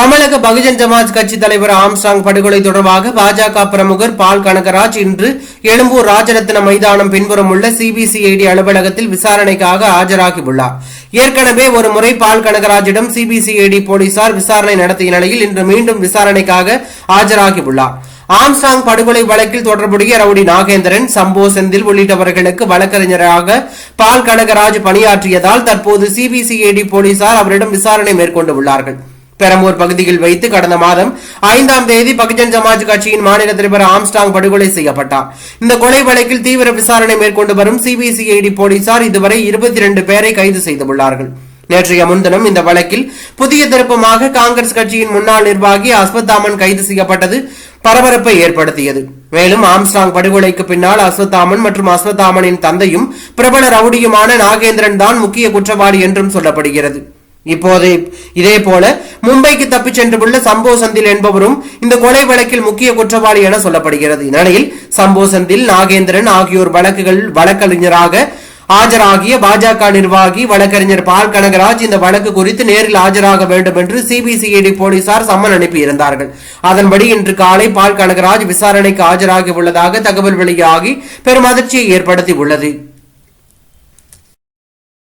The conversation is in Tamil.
தமிழக பகுஜன் சமாஜ் கட்சி தலைவர் ஆம்சாங் படுகொலை தொடர்பாக பாஜக பிரமுகர் பால் கனகராஜ் இன்று எழும்பூர் ராஜரத்ன மைதானம் பின்புறம் உள்ள சிபிசிஐடி அலுவலகத்தில் விசாரணைக்காக ஆஜராகியுள்ளார். ஏற்கனவே ஒரு முறை பால் கனகராஜிடம் சிபிசிஐடி போலீசார் விசாரணை நடத்திய நிலையில் இன்று மீண்டும் விசாரணைக்காக ஆஜராகியுள்ளார். ஆம்சாங் படுகொலை வழக்கில் தொடர்புடைய ரவுடி நாகேந்திரன் சம்போ செந்தில் உள்ளிட்டவர்களுக்கு வழக்கறிஞராக பால் கனகராஜ் பணியாற்றியதால் தற்போது சிபிசிஐடி போலீசார் அவரிடம் விசாரணை மேற்கொண்டுள்ளார்கள் பெரம்பூர் பகுதியில் வைத்து கடந்த மாதம் ஐந்தாம் தேதி பகுஜன் சமாஜ் கட்சியின் மாநில தலைவர் ஆம்ஸ்டாங் படுகொலை செய்யப்பட்டார். இந்த கொலை வழக்கில் தீவிர விசாரணை மேற்கொண்டு வரும் சிபிசிஐடி போலீசார் இதுவரை இருபத்தி இரண்டு பேரை கைது செய்துள்ளார்கள் நேற்றைய முன்தினம் இந்த வழக்கில் புதிய திருப்பமாக காங்கிரஸ் கட்சியின் முன்னாள் நிர்வாகி அஸ்வத்தாமன் கைது செய்யப்பட்டது பரபரப்பை ஏற்படுத்தியது. மேலும் ஆம்ஸ்டாங் படுகொலைக்கு பின்னால் அஸ்வத்தாமன் மற்றும் அஸ்வத்தாமனின் தந்தையும் பிரபல ரவுடியுமான நாகேந்திரன் தான் முக்கிய குற்றவாளி என்றும் சொல்லப்படுகிறது. இப்போது இதே போல மும்பைக்கு தப்பிச் சென்றுள்ள சம்போ சந்தில் என்பவரும் இந்த கொலை வழக்கில் முக்கிய குற்றவாளி என சொல்லப்படுகிறது. இந்நிலையில் சம்போ சந்தில் நாகேந்திரன் ஆகியோர் வழக்குகள் வழக்கறிஞராக ஆஜராகிய பாஜக நிர்வாகி வழக்கறிஞர் பால் கனகராஜ் இந்த வழக்கு குறித்து நேரில் ஆஜராக வேண்டும் என்று சிபிசிஐடி போலீசார் சம்மன் அனுப்பியிருந்தார்கள். அதன்படி இன்று காலை பால் கனகராஜ் விசாரணைக்கு ஆஜராகி உள்ளதாக தகவல் வெளியாகி பெரும் அதிர்ச்சியை ஏற்படுத்தி உள்ளது